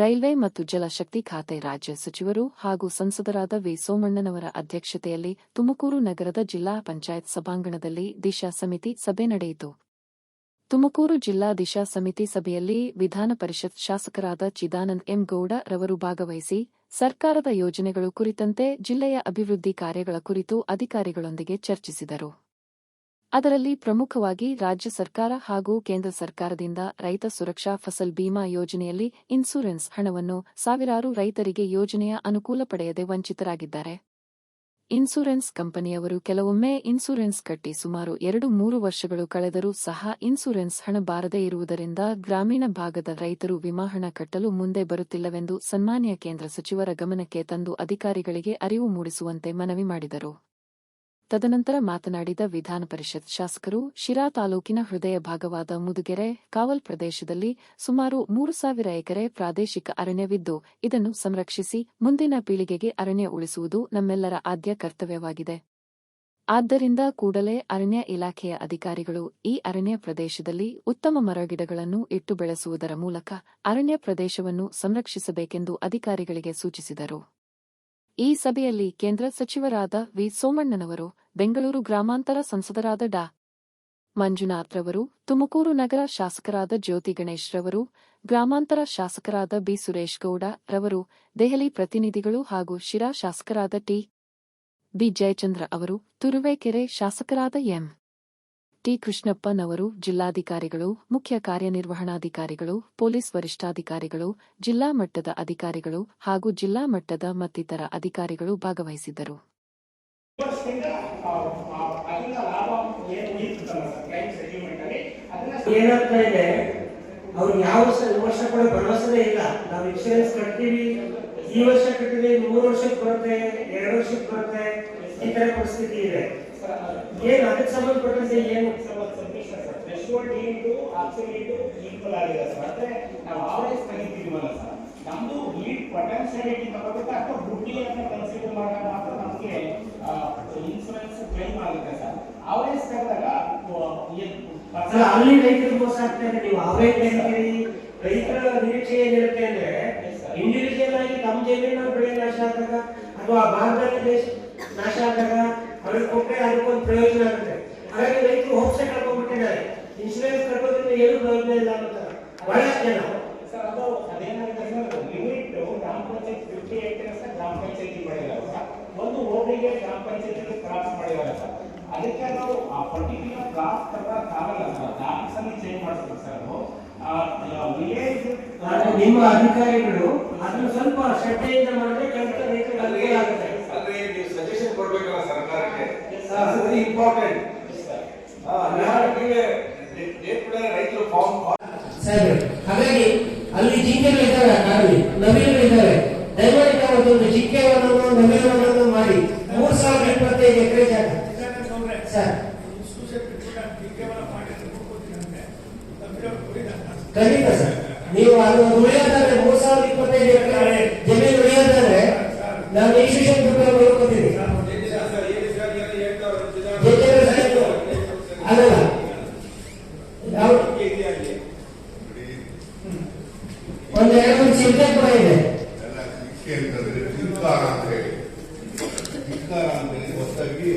Railway ಮತ್ತು ಜಲಶಕ್ತಿ ಖಾತೆ ರಾಜ್ಯ ಸಚಿವರು ಹಾಗೂ ಸಂಸದರಾದ ವಿ. ಸೋಮಣ್ಣನವರ ಅಧ್ಯಕ್ಷತೆಯಲ್ಲಿ ತುಮಕೂರು ನಗರದ ಜಿಲ್ಲಾ ಪಂಚಾಯತ್ ಸಭಾಂಗಣದಲ್ಲಿ ದಿಶಾ ಸಮಿತಿ ಸಭೆ ನಡೆಯಿತು. ತುಮಕೂರು ಜಿಲ್ಲಾ ದಿಶಾ ಸಮಿತಿ ಸಭೆಯಲ್ಲಿ ವಿಧಾನ ಪರಿಷತ್ ಶಾಸಕರಾದ ಚಿದಾನಂದ್ ಎಂ. ಗೌಡ ರವರು ಭಾಗವಹಿಸಿ, ಸರ್ಕಾರದ ಯೋಜನೆಗಳು ಕುರಿತಂತೆ ಜಿಲ್ಲೆಯ ಅಭಿವೃದ್ಧಿ ಕಾರ್ಯಗಳ ಕುರಿತು ಅಧಿಕಾರಿಗಳೊಂದಿಗೆ ಚರ್ಚಿಸಿದರು. ಅದರಲ್ಲಿ ಪ್ರಮುಖವಾಗಿ ರಾಜ್ಯ ಸರ್ಕಾರ ಹಾಗೂ ಕೇಂದ್ರ ಸರ್ಕಾರದಿಂದ ರೈತ ಸುರಕ್ಷಾ ಫಸಲ್ ಬೀಮಾ ಯೋಜನೆಯಲ್ಲಿ ಇನ್ಸೂರೆನ್ಸ್ ಹಣವನ್ನು ಸಾವಿರಾರು ರೈತರಿಗೆ ಯೋಜನೆಯ ಅನುಕೂಲ ಪಡೆಯದೆ ವಂಚಿತರಾಗಿದ್ದಾರೆ. ಇನ್ಸೂರೆನ್ಸ್ ಕಂಪನಿಯವರು ಕೆಲವೊಮ್ಮೆ ಇನ್ಸೂರೆನ್ಸ್ ಕಟ್ಟಿ ಸುಮಾರು ಎರಡು ಮೂರು ವರ್ಷಗಳು ಕಳೆದರೂ ಸಹ ಇನ್ಸೂರೆನ್ಸ್ ಹಣ ಬಾರದೇ ಇರುವುದರಿಂದ ಗ್ರಾಮೀಣ ಭಾಗದ ರೈತರು ವಿಮಾ ಹಣ ಕಟ್ಟಲು ಮುಂದೆ ಬರುತ್ತಿಲ್ಲವೆಂದು ಸನ್ಮಾನ್ಯ ಕೇಂದ್ರ ಸಚಿವರ ಗಮನಕ್ಕೆ ತಂದು ಅಧಿಕಾರಿಗಳಿಗೆ ಅರಿವು ಮೂಡಿಸುವಂತೆ ಮನವಿ ಮಾಡಿದರು. ತದನಂತರ ಮಾತನಾಡಿದ ವಿಧಾನ ಪರಿಷತ್ ಶಾಸಕರು, ಶಿರಾ ತಾಲೂಕಿನ ಹೃದಯ ಭಾಗವಾದ ಮುದುಗೆರೆ ಕಾವಲ್ ಪ್ರದೇಶದಲ್ಲಿ ಸುಮಾರು ಮೂರು ಸಾವಿರ ಎಕರೆ ಪ್ರಾದೇಶಿಕ ಅರಣ್ಯವಿದ್ದು, ಇದನ್ನು ಸಂರಕ್ಷಿಸಿ ಮುಂದಿನ ಪೀಳಿಗೆಗೆ ಅರಣ್ಯ ಉಳಿಸುವುದು ನಮ್ಮೆಲ್ಲರ ಆದ್ಯ ಕರ್ತವ್ಯವಾಗಿದೆ. ಆದ್ದರಿಂದ ಕೂಡಲೇ ಅರಣ್ಯ ಇಲಾಖೆಯ ಅಧಿಕಾರಿಗಳು ಈ ಅರಣ್ಯ ಪ್ರದೇಶದಲ್ಲಿ ಉತ್ತಮ ಮರಗಿಡಗಳನ್ನು ಇಟ್ಟು ಬೆಳೆಸುವುದರ ಮೂಲಕ ಅರಣ್ಯ ಪ್ರದೇಶವನ್ನು ಸಂರಕ್ಷಿಸಬೇಕೆಂದು ಅಧಿಕಾರಿಗಳಿಗೆ ಸೂಚಿಸಿದರು. ಈ ಸಭೆಯಲ್ಲಿ ಕೇಂದ್ರ ಸಚಿವರಾದ ವಿ ಸೋಮಣ್ಣನವರು ಬೆಂಗಳೂರು ಗ್ರಾಮಾಂತರ ಸಂಸದರಾದ ಡಾ. ಮಂಜುನಾಥ್ರವರು ತುಮಕೂರು ನಗರ ಶಾಸಕರಾದ ಜ್ಯೋತಿ ಗಣೇಶ್ ರವರು, ಗ್ರಾಮಾಂತರ ಶಾಸಕರಾದ ಬಿ. ಸುರೇಶ್ ಗೌಡ ರವರು, ದೆಹಲಿ ಪ್ರತಿನಿಧಿಗಳು ಹಾಗೂ ಶಿರಾ ಶಾಸಕರಾದ ಟಿ. ಬಿ. ಜಯಚಂದ್ರ ಅವರು, ತುರುವೇಕೆರೆ ಶಾಸಕರಾದ ಎಂ. ಟಿ. ಕೃಷ್ಣಪ್ಪನವರು, ಜಿಲ್ಲಾಧಿಕಾರಿಗಳು, ಮುಖ್ಯ ಕಾರ್ಯನಿರ್ವಹಣಾಧಿಕಾರಿಗಳು, ಪೊಲೀಸ್ ವರಿಷ್ಠಾಧಿಕಾರಿಗಳು, ಜಿಲ್ಲಾ ಮಟ್ಟದ ಅಧಿಕಾರಿಗಳು ಹಾಗೂ ಜಿಲ್ಲಾ ಮಟ್ಟದ ಮತ್ತಿತರ ಅಧಿಕಾರಿಗಳು ಭಾಗವಹಿಸಿದ್ದರು. ಲಾಭ ಏನು ಉಳಿತಲ್ಲ ಸರ್ ಕ್ಲೈಮ್ ಸೆಟಲ್ಮೆಂಟ್ ಅಲ್ಲಿ ಅದನ್ನ ಏನಾಗ್ತಾ ಇದೆ ಅವ್ರಿಗೆ ಯಾವ ವರ್ಷ ವರ್ಷ ಕೂಡ ಭರವಸೆ ಇಲ್ಲ. ನಾವು ಇನ್ಶೂರೆನ್ಸ್ ಕಟ್ತೀವಿ ಈ ವರ್ಷ ಕಟ್ಟಿದ್ರೆ ಮೂರು ವರ್ಷಕ್ಕೆ ಬರುತ್ತೆ ಎರಡು ವರ್ಷಕ್ಕೆ ಬರುತ್ತೆ ಈ ತರ ಪರಿಸ್ಥಿತಿ ಇದೆ. ಏನು ಅದಕ್ಕೆ ಸಂಬಂಧಪಟ್ಟಂತೆ ಏನು? ಥ್ರೆಶೋಲ್ಡ್ ಲೀಡ್ ಅಬ್ಸಲ್ಯೂಟ್ ಈಕ್ವಲ್ ಆಗಿದೆ ಸರ್ ಅಂದ್ರೆ ನಾವು ಆವರೇಜ್ ತೆಗಿತೀವಲ್ಲ ಸರ್ ನಮ್ದು ಲೀಡ್ ಪೊಟೆನ್ಶಿಯಾಲಿಟಿ ತಗೋಬೇಕು ಅಥವಾ ಬುಟ್ಟಿ ಅಂತ ಕನ್ಸಿಡರ್ ಮಾಡಿದಾಗ ಮಾತ್ರ ನಮಗೆ ಇನ್ಸೂರೆನ್ಸ್ ಕ್ಲೈಮ್ ಆಗುತ್ತೆ ಸರ್. ಆವರೇಜ್ ತೆಗೆದಾಗ ಅಲ್ಲ ಅಲ್ಲಿ ರೈತರು ಮೋಸ ಆಗ್ತಾ ಇದೆ ನೀವು ಅವರೇ ಹೇಳ್ತೀರಿ ರೈತರ ನಿರೀಕ್ಷೆ ಏನಿರುತ್ತೆ ಅಂದ್ರೆ ಇಂಡಿವಿಜುವಲ್ ಆಗಿ ತಮ್ಮ ಜಮೀನು ಬೆಳೆ ನಾಶ ಆದಾಗ ಅಥವಾ ಭಾರತದಲ್ಲಿ ದೇಶ ನಾಶ ಆದಾಗ ಅವ್ರಿಗೆ ಕೊಟ್ಟರೆ ಅದಕ್ಕೊಂದು ಪ್ರಯೋಜನ ಆಗುತ್ತೆ. ಹಾಗಾಗಿ ರೈತರು ಹೋಪ್ಸೆ ಕಳ್ಕೊಂಡ್ಬಿಟ್ಟಿದ್ದಾರೆ ಇನ್ಶೂರೆನ್ಸ್ ಕಟ್ಟೋದ್ರಿಂದ ಏನು ಪ್ರಯೋಜನ ಇಲ್ಲ ಅಂತ ಬಹಳಷ್ಟು ಜನ. ಸರ್ ಅದು ಅದೇನಾಗುತ್ತೆ ಸರ್ ಲಿಮಿಟ್ ಗ್ರಾಮ ಪಂಚಾಯತ್ ಫಿಫ್ಟಿ ಏಟ್ ಗ್ರಾಮ ಪಂಚಾಯತಿ ಪಡೆಯಲ್ಲ ಒಂದು ಹೋಬಳಿಗೆ ಗ್ರಾಮ ಪಂಚಾಯತಿಗೆ ಕ್ರಾಸ್ ಸರ್ ಅದಕ್ಕೆ ನಾವು ಆ ಪರ್ಟಿಕ್ಯುಲರ್ ಕ್ರಾಸ್ ಆಗಲ್ಲ ಸರ್ ಡಾಕ್ಸ್ ಅಲ್ಲಿ ಚೇಂಜ್ ಮಾಡಬೇಕು ಸರ್ ಆ ವಿಲೇಜ್ ನಿಮ್ಮ ಅಧಿಕಾರಿಗಳು ಅದನ್ನು ಸ್ವಲ್ಪ ಶ್ರದ್ಧೆಯಿಂದ ಮಾಡಿದ್ರೆ ಕೆಲಸ ರೈತರಿಗೆ ಅನುಕೂಲ ಆಗುತ್ತೆ. ಅಂದ್ರೆ ನೀವು ಸಜೆಷನ್ ಕೊಡ್ಬೇಕಲ್ಲ ಸರ್ಕಾರಕ್ಕೆ? ಸರ್ ಇಂಪಾರ್ಟೆಂಟ್ ಸರ್ ಕೂಡ ರೈತರು ಫಾರ್ಮ್ ಸರ್ ಹಾಗಾಗಿ ಅಲ್ಲಿ ಜಿಂಕೆಗಳು ಇದ್ದಾರೆ ಕಾಡಲ್ಲಿ ನವಿಲುಗಳು ಇದ್ದಾವೆ. ದಯಮಾಡಿ ತಾವು ಅದೊಂದು ಜಿಂಕೆವನ್ನು ನವಿಲುಗಳನ್ನು ಮಾಡಿ ಮೂರ್ ಸಾವಿರದ ಇಪ್ಪತ್ತೈದು ಎಕರೆ ಜಾಗ. ಸರ್ ಖಂಡಿತ ಸರ್. ನೀವು ಅದು ಉಳಿಯೋದಾದ್ರೆ ಮೂರ್ ಸಾವಿರದ ಇಪ್ಪತ್ತೈದು ಎಕರೆ ಜಮೀನು ಉಳಿಯೋದಾದ್ರೆ ನಾವು ಈ ಶಿಕ್ಷಣ ಜೊತೆಗೆ ಸಾಯ್ತು. ಅದಲ್ಲ ಯಾವ ಒಂದ್ ಎರಡು ಮೂರು ಚಿಂತೆ ಕೂಡ ಇದೆ ಎಲ್ಲ ಧಿಕ್ಕಾರ ಅಂತ ಹೇಳಿ. ಧಿಕ್ಕಾರ ಅಂತ ಹೇಳಿ ಹೊಸದಾಗಿ